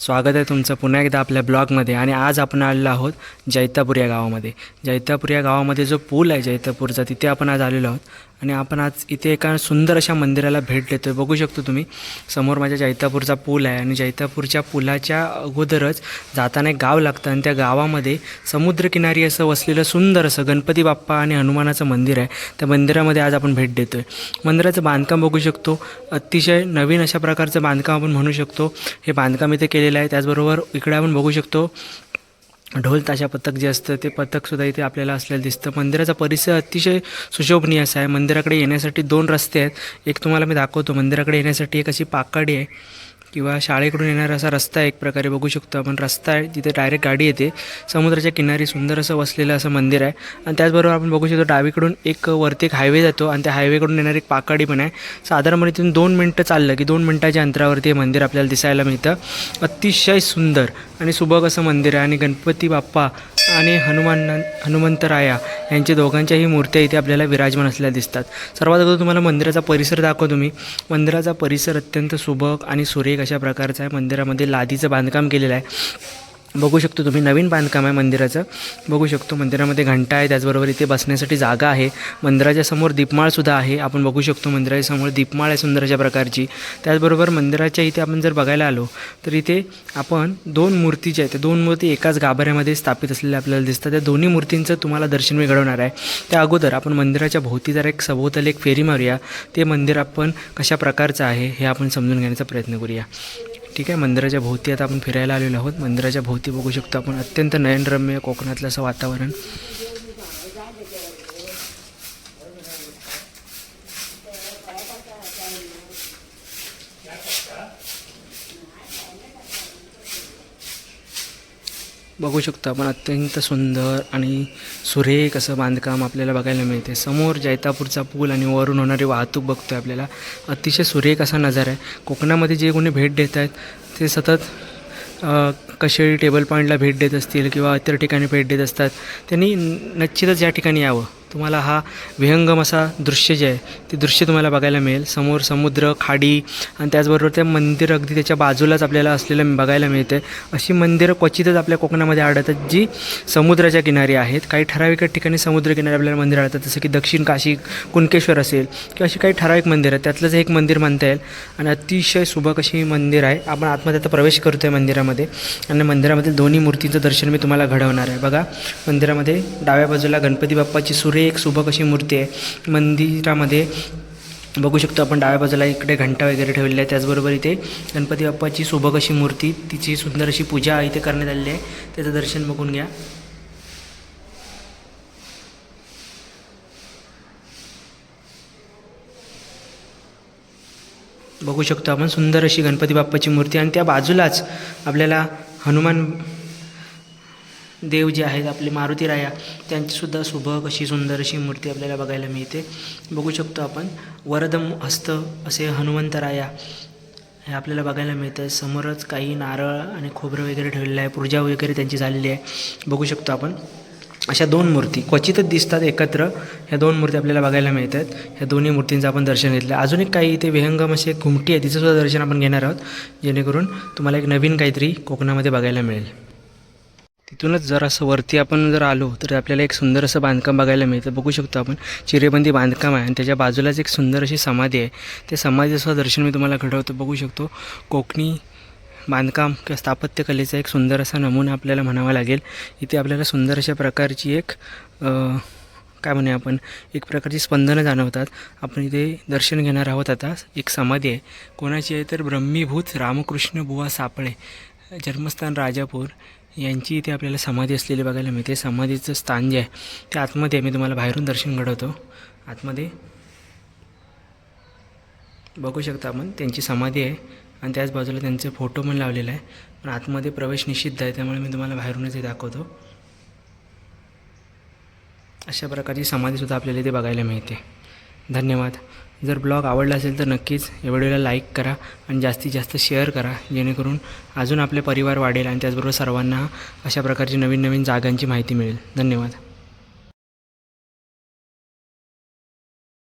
स्वागत आहे तुमचं पुन्हा एकदा आपल्या ब्लॉगमध्ये. आणि आज आपण आलेलो आहोत जैतापूर या गावामध्ये. जैतापूर या गावामध्ये जो पूल आहे जैतापूरचा तिथे आपण आज आलेलो आहोत. आणि आपण आज इथे एका सुंदर अशा मंदिराला भेट देतो आहे बघू शकतो तुम्ही समोर माझ्या जैतापूरचा पूल आहे आणि जैतापूरच्या पुलाच्या अगोदरच जाताना एक गाव लागतं आणि त्या गावामध्ये समुद्रकिनारी असं वसलेलं सुंदर असं गणपती बाप्पा आणि हनुमानाचं मंदिर आहे. त्या मंदिरामध्ये आज आपण भेट देतो आहे मंदिराचं बांधकाम बघू शकतो. अतिशय नवीन अशा प्रकारचं बांधकाम आपण म्हणू शकतो. हे बांधकाम इथे केलेलं आहे. त्याचबरोबर इकडे आपण बघू शकतो ढोल ताशा पथक जे असतं ते पथकसुद्धा इथे आपल्याला असलेलं दिसतं. मंदिराचा परिसर अतिशय सुशोभनीय असा आहे. मंदिराकडे येण्यासाठी दोन रस्ते आहेत. एक तुम्हाला मी दाखवतो. मंदिराकडे येण्यासाठी एक अशी पाकाडी आहे. किंवा शाळेकडून येणारा असा रस्ता आहे एक प्रकारे बघू शकतो आपण. रस्ता आहे जिथे डायरेक्ट गाडी येते. समुद्राच्या किनारी सुंदर असं वसलेलं असं मंदिर आहे. आणि त्याचबरोबर आपण बघू शकतो डावीकडून एक वरती एक हायवे जातो आणि त्या हायवेकडून येणारी एक पाकाडी पण आहे. साधारणपणे तिथून दोन मिनटं चाललं की दोन मिनटाच्या अंतरावरती हे मंदिर आपल्याला दिसायला मिळतं. अतिशय सुंदर आणि सुबक असं मंदिर आहे. आणि गणपती बाप्पा आणि हनुमान हनुमंतराया यांच्या दोघांच्याही मूर्त्या इथे आपल्याला विराजमान असलेल्या दिसतात. सर्वात अगोदर तुम्हाला मंदिराचा परिसर दाखवतो मी मंदिराचा परिसर अत्यंत सुबक आणि सुरेख अशा प्रकारचा आहे. मंदिरामध्ये लादीचं बांधकाम केलेलं आहे. बघू शकतो तुम्ही नवीन बांधकाम आहे मंदिराचं. बघू शकतो मंदिरामध्ये घंटा आहे त्याचबरोबर इथे बसण्यासाठी जागा आहे. मंदिराच्या समोर दीपमाळसुद्धा आहे. आपण बघू शकतो मंदिराच्या समोर दीपमाळ आहे सुंदर अशा प्रकारची. त्याचबरोबर मंदिराच्या इथे आपण जर बघायला आलो तर इथे आपण दोन मूर्ती ज्या आहेत त्या दोन मूर्ती एकाच गाभाऱ्यामध्ये स्थापित असलेल्या आपल्याला दिसतात. त्या दोन्ही मूर्तींचं तुम्हाला दर्शन मी घडवणार आहे. त्या अगोदर आपण मंदिराच्या भोवती जर एक सभोवताली एक फेरी मारूया. ते मंदिर आपण कशा प्रकारचं आहे हे आपण समजून घेण्याचा प्रयत्न करूया. ठीक आहे मंदिराच्या भोवती आता आपण फिरायला आलेलो आहोत. मंदिराच्या भोवती बघू शकतो आपण अत्यंत नयनरम्य कोकणातलं असं वातावरण. बघू शकतो आपण. अत्यंत सुंदर आणि सुरेख असं बांधकाम आपल्याला बघायला मिळते. समोर जैतापूरचा पूल आणि वरून होणारी वाहतूक बघतोय आपल्याला. अतिशय सुरेख असा नजारा आहे. कोकणामध्ये जे कोणी भेट देत आहेत ते सतत कशेळी टेबल पॉईंटला भेट देत असतील किंवा इतर ठिकाणी भेट देत असतात त्यांनी निश्चितच या ठिकाणी यावं. तुम्हाला हा विहंगम असा दृश्य जे आहे ते दृश्य तुम्हाला बघायला मिळेल. समोर समुद्र खाडी आणि त्याचबरोबर ते मंदिर अगदी त्याच्या बाजूलाच आपल्याला असलेलं बघायला मिळते. अशी मंदिरं क्वचितच आपल्या कोकणामध्ये आढळतात जी समुद्राच्या किनारी आहेत. काही ठराविक ठिकाणी समुद्रकिनारी आपल्याला मंदिर आढळतात जसं की दक्षिण काशी कुणकेश्वर असेल किंवा अशी काही ठराविक मंदिर आहेत. त्यातलंच एक मंदिर म्हणता येईल. आणि अतिशय सुबक अशी मंदिर आहे. आपण आतमध्ये आता प्रवेश करतो आहे मंदिरामध्ये. आणि मंदिरामध्ये दोन्ही मूर्तींचं दर्शन मी तुम्हाला घडवणार आहे. बघा मंदिरामध्ये डाव्या बाजूला गणपती बाप्पाची सूर्य एक सुबक अशी मूर्ती आहे. मंदिरामध्ये बघू शकतो आपण डाव्या बाजूला इकडे घंटा वगैरे ठेवलेल्या आहे. त्याचबरोबर इथे गणपती बाप्पाची सुबक अशी मूर्ती तिची सुंदर अशी पूजा इथे करण्यात आलेली आहे. त्याचं दर्शन बघून घ्या. बघू शकतो आपण सुंदर अशी गणपती बाप्पाची मूर्ती आणि त्या बाजूलाच आपल्याला हनुमान देव जे आहेत आपले मारुती राया त्यांचीसुद्धा सुबक अशी सुंदर अशी मूर्ती आपल्याला बघायला मिळते. बघू शकतो आपण वरदम हस्त असे हनुमंतराया हे आपल्याला बघायला मिळतं. समोरच काही नारळ आणि खोबरं वगैरे ठेवलेलं आहे पूजा वगैरे त्यांची झालेली आहे. बघू शकतो आपण. अशा दोन मूर्ती क्वचितच दिसतात एकत्र. ह्या दोन मूर्ती आपल्याला बघायला मिळतात. ह्या दोन्ही मूर्तींचं आपण दर्शन घेतलं. अजून एक काही इथे विहंगम अशी घुमटी आहे तिचंसुद्धा दर्शन आपण घेणार आहोत. जेणेकरून तुम्हाला एक नवीन काहीतरी कोकणामध्ये बघायला मिळेल. तिथूनच जर असं वरती आपण जर आलो तर आपल्याला एक सुंदर असं बांधकाम बघायला मिळतं. बघू शकतो आपण चिरेबंदी बांधकाम आहे आणि त्याच्या बाजूलाच एक सुंदर अशी समाधी आहे. त्या समाधीचं दर्शन मी तुम्हाला घडवतो बघू शकतो. कोकणी बांधकाम किंवा स्थापत्यकलेचा एक सुंदर असा नमुना आपल्याला म्हणावा लागेल. इथे आपल्याला सुंदर अशा प्रकारची एक काय म्हणूया आपण एक प्रकारची स्पंदनं जाणवतात. आपण इथे दर्शन घेणार आहोत आता एक समाधी आहे. कोणाची आहे तर ब्रह्मीभूत रामकृष्ण बुवा सापळे जन्मस्थान राजापूर. यांची इथे आपल्याला समाधी असलेली बघायला मिळते. समाधीचं स्थान जे आहे ते आतमध्ये आहे. मी तुम्हाला बाहेरून दर्शन घडवतो. आतमध्ये बघू शकता आपण त्यांची समाधी आहे आणि त्याच बाजूला त्यांचे फोटो पण लावलेला आहे. पण आतमध्ये प्रवेश निषिद्ध आहे त्यामुळे मी तुम्हाला बाहेरूनच हे दाखवतो. अशा प्रकारची समाधीसुद्धा आपल्याला इथे बघायला मिळते. धन्यवाद. जर ब्लॉग आवडला असेल तर नक्कीच या व्हिडिओला लाईक करा आणि जास्तीत जास्त शेअर करा जेणेकरून अजून आपले परिवार वाढेल आणि त्याचबरोबर सर्वांना अशा प्रकारची नवीन नवीन जागांची माहिती मिळेल. धन्यवाद.